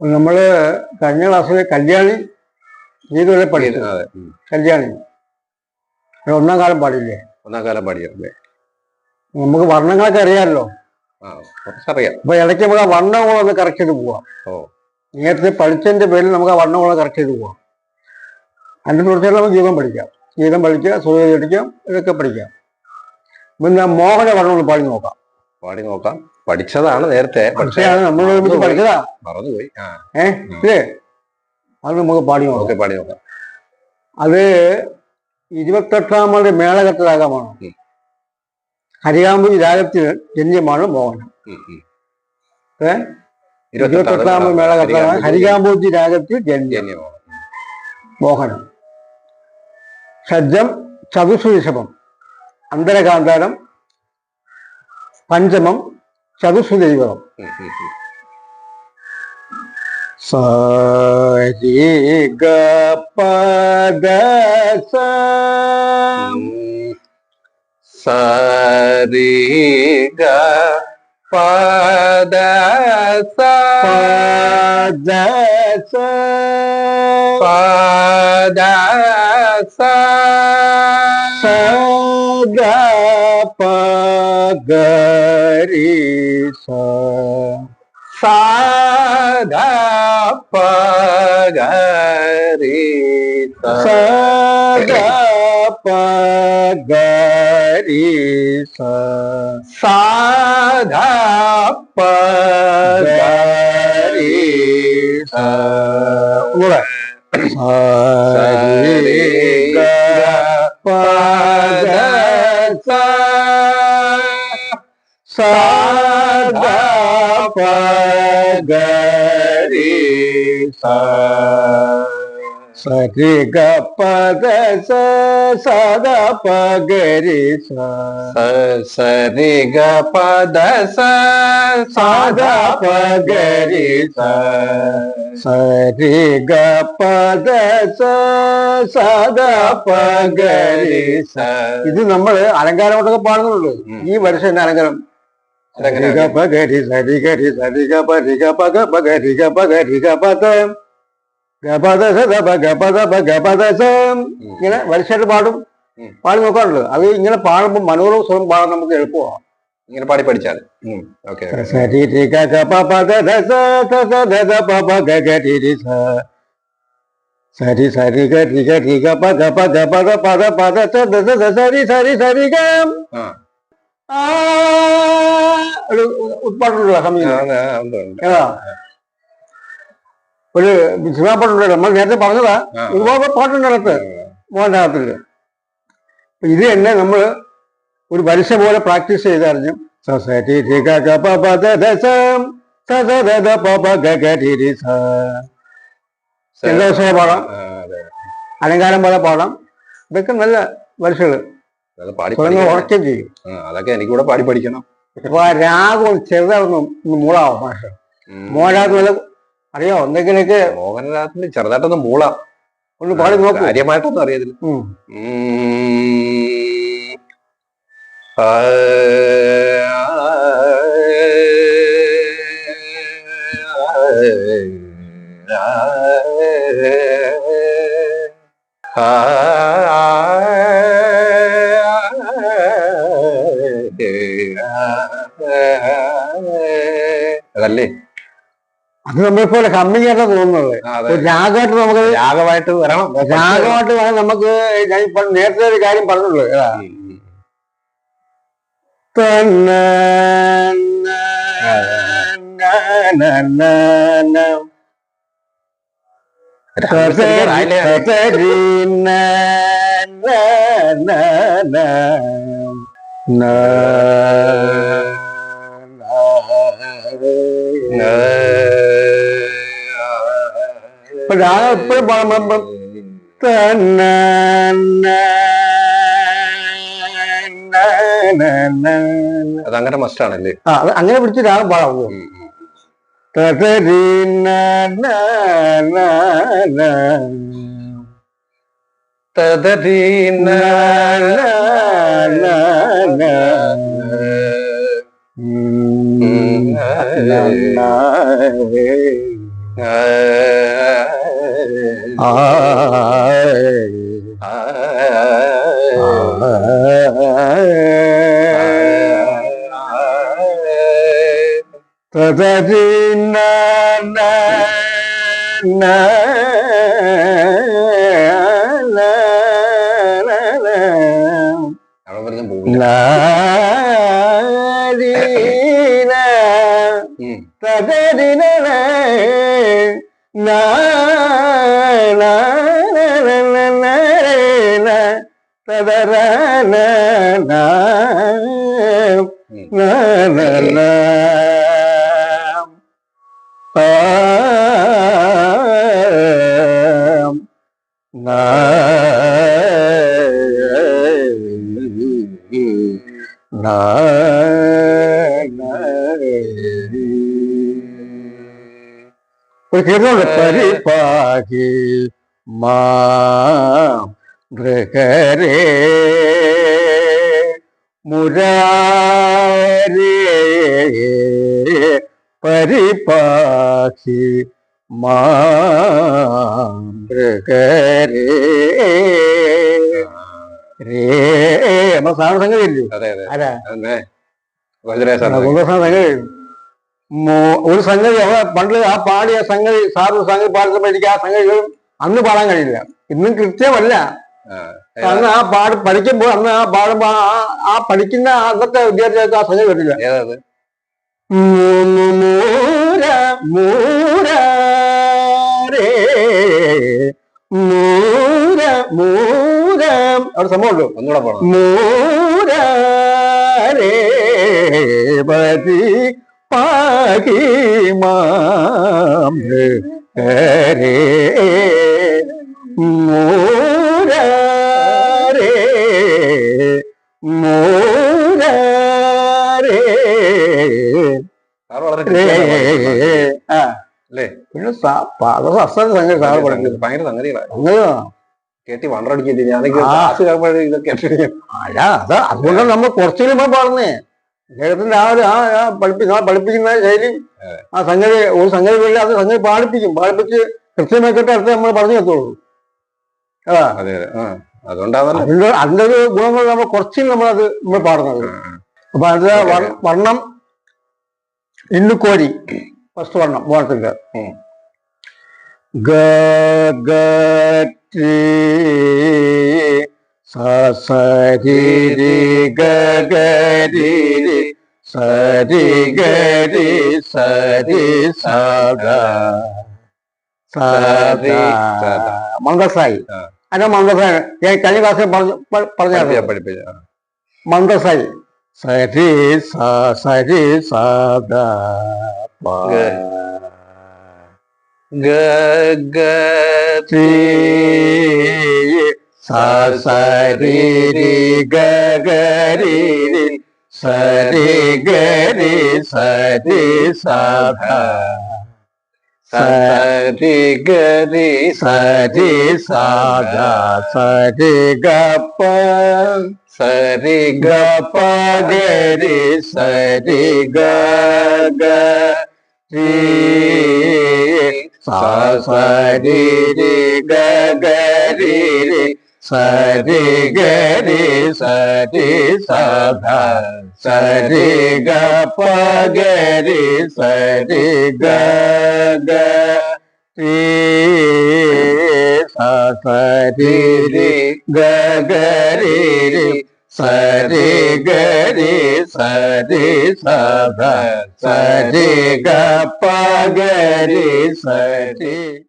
നമ്മൾ കഴിഞ്ഞ ക്ലാസ്സിൽ കല്യാണി ഗീതവരെ പഠിക്കുന്നത്. കല്യാണി. ഒന്നാം കാലം പാടില്ലേ? ഒന്നാം കാലം പാടിയല്ലേ നമുക്ക് വർണങ്ങളൊക്കെ അറിയാമല്ലോ. അപ്പൊ ഇടയ്ക്ക് നമുക്ക് ആ വർണങ്ങളൊന്ന് കറക്റ്റ് ചെയ്ത് പോവാം. നേരത്തെ പഠിച്ചതിന്റെ പേരിൽ നമുക്ക് ആ വർണങ്ങളൊക്കെ കറക്റ്റ് ചെയ്ത് പോവാം. അതിന്റെ തുടർച്ചയായിട്ട് നമുക്ക് ഗീതം പഠിക്കാം. ഗീതം പഠിക്കുക സൂര്യ പഠിക്കാം ഇതൊക്കെ പഠിക്കാം. പിന്നെ മോഹന വർണം പാടി നോക്കാം. പാടി നോക്കാം. പഠിച്ചതാണ് നേരത്തെ. പക്ഷേ പക്ഷേ നമ്മൾ ഒരുമിച്ച് പഠിച്ചതാ. മറന്നുപോയി. ഏഹ് അത് നമുക്ക് പാടി നോക്കാം. പാടി നോക്കാം. അത് ഇരുപത്തെട്ടാമത് മേളകത്തിലാകമാണ് ഹരിയാമ്പൂരി രാഗത്തിന് രാഗത്തിൽ ജന്യമാണ് മോഹനം? ഇരുപത്തെട്ടാമത് മേളകത്തിലാണ് ഹരികാമ്പൂജി രാഗത്തിൽ ജന്യം. മോഹനം. ഷജ്ജം ചതുസുരിഷഭം അന്തരകാന്താരം പഞ്ചമം ചതുസുദൈവം ഉം, ഉം, ഉം. സരി ഗ പദ സ സരി ഗ പദ സ പദ സ പദ സ സ ഗ പ ഗ രി സ സാധ പഗരി ഗ രി സ സരി ഗ പദ സ സദ പ ഗ രി സ ഇത് നമ്മൾ അലങ്കാരമായിട്ടൊക്കെ പാടുന്നുള്ളൂ. ഈ വർഷം അലങ്കാരം അതെങ്ങനെ സരിഗ പഗരി സരിഗരി സരിഗ പരിഗ പഗ പഗരിഗ പഗരിഗ പദ ഗപദ സദ ഗപദ ഗപദ സം ഇങ്ങനെ വലിച്ചായിട്ട് പാടും. പാടി നോക്കാറുണ്ട്. അത് ഇങ്ങനെ പാടുമ്പോൾ മനോരമ സ്വരം പാടാൻ നമുക്ക് എളുപ്പമാണ് ഇങ്ങനെ പാടി പഠിച്ചാൽ. ഓക്കെ സരി രി ഗ പ പ ദ ദ സ. സ ദ ദ പ പ ഗ ഗ രി രി സ. സരി സരി ഗ രി ഗ രി ഗ പ ഗ പ ഗ പ ദ പ ദ പ ദ സ ദ ദ സരി സരി സരി ഗ. ഒരു ഉത്പാട്ടുള്ള സമയം ഏതാ ഒരു സിനിമാ നമ്മൾ നേരത്തെ പറഞ്ഞതാ. ഒരുപാട് പാട്ടുണ്ട് അതിനകത്ത് മോഹൻലാലത്തിൽ അപ്പൊ ഇത് തന്നെ നമ്മൾ ഒരു പരീക്ഷ പോലെ പ്രാക്ടീസ് ചെയ്തറിഞ്ഞു. സൊസൈറ്റി പാടാം. അലങ്കാരം പോലെ പാടാം. ഇതൊക്കെ നല്ല അത് പാടി. ഉറക്കം ചെയ്യും അതൊക്കെ എനിക്കൂടെ പാടി പഠിക്കണം ഇപ്പൊ ആ രാഗം ചെറുതാവുന്നു മൂളാവും മാഷ. മോഹൻലാൽ അറിയോ എന്തെങ്കിലൊക്കെ മോഹനരാജന് ചെറുതായിട്ടൊന്ന് മൂളാം ഒന്ന് പാടി നോക്കും കാര്യമായിട്ടൊന്നും അറിയത്തില്ല. ആ, അതല്ലേ? അത് നമ്മൾ പോലെ കമ്മിങ് ആയിട്ടാ തോന്നുന്നത് രാഗമായിട്ട് നമുക്ക് രാഗമായിട്ട് വരണം. രാഗമായിട്ട് വരാൻ നമുക്ക് ഞാൻ ഇപ്പൊ നേരത്തെ ഒരു കാര്യം പറഞ്ഞുള്ളൂ. ഏതാ? എപ്പോഴും അതങ്ങനെ മസ്റ്റാണല്ലേ ആ അത് അങ്ങനെ പിടിച്ച് രാഗം പാടാവോ ഉം. തദരീന വരുന്ന പോവില്ല na ഒരു കീർത്തനുണ്ട് പരിപാകി മാം ഗൃഹരേ മുരാരേ പരിപാഹി മാം ഗൃഹരേ. രേ നമ്മുടെ സാധന സംഗതി അതെ അതെ. അതെ സംഗതി മോ- ഒരു സംഗതി പണ്ട് ആ പാടിയ സംഗതി സാർ സംഗതി പാടുമ്പോൾ എനിക്ക് ആ സംഗതി അന്ന് പാടാൻ കഴിയില്ല. ഇന്നും കൃത്യമല്ല. അന്ന് ആ പാട് പഠിക്കുമ്പോൾ അന്ന് ആ പാടുമ്പോ ആ- പഠിക്കുന്ന അന്നത്തെ വിദ്യാർത്ഥികൾക്ക് ആ സംഗതി വരില്ല. മൂന്ന് മൂര മൂര മൂര മൂര. അവിടെ സംഭവമുള്ളൂ ഒന്നുകൂടെ പോണം. മൂരേവതി പാകി മാം. ഹരേ മൂരേ ഭയങ്കര സംഗതികളാണ് കേട്ടി വണ്ടടിക്കില്ല ഞാനൊക്കെ അതുകൊണ്ടാണ് നമ്മൾ കുറച്ചുകൂടി പാടുന്നേ. അദ്ദേഹത്തിന്റെ ആ ഒരു ആ ആ പഠിപ്പി ആ പഠിപ്പിക്കുന്ന ശൈലി ആ സംഗതി ഒരു സംഗതി വല്ല അത് സംഗതി പാടിപ്പിക്കും. പാടിപ്പിച്ച് കൃത്യമാക്കിയിട്ട് അടുത്ത് നമ്മൾ പറഞ്ഞു എത്തുള്ളൂ ആ. അതെ അതെ. ആ. അതുകൊണ്ടാണല്ലോ. അതിന്റെ അതിന്റെ ഒരു ഗുണങ്ങൾ നമ്മൾ കുറച്ചും നമ്മളത് നമ്മൾ പാടുന്നത്. അപ്പൊ അത് വർ- വർണം ഇന്നുക്കോരി ഫസ്റ്റ് വർണം മോഹത്തിന്റെ ഗ ഗ ഗ ഗരി സരി ഗരി സരി രി ഗ ഗ രി രി സ രി ഗ രി സ രി സ ഗ സ രി, ഗ. സ ഗ. മന്ദസായി അല്ല മന്ദസായി ഞാൻ കഴിഞ്ഞ ക്ലാസ്സിൽ പറഞ്ഞു പഠിപ്പിച്ച മന്ദസായി സരി സരി സദ ഗ ഗ ടി സ സരി രി ഗ ഗ രി രി സരി ഗ രി സരി സദ സരി ഗരി സരി സദ സരി ഗ പ സരി ഗരി സരി സധ സരി ഗ പ ഗ സരി ഗ സരി രി ഗ ഗ രി രി സരി ഗരി സരി സധ സരി ഗ പ ഗ സരി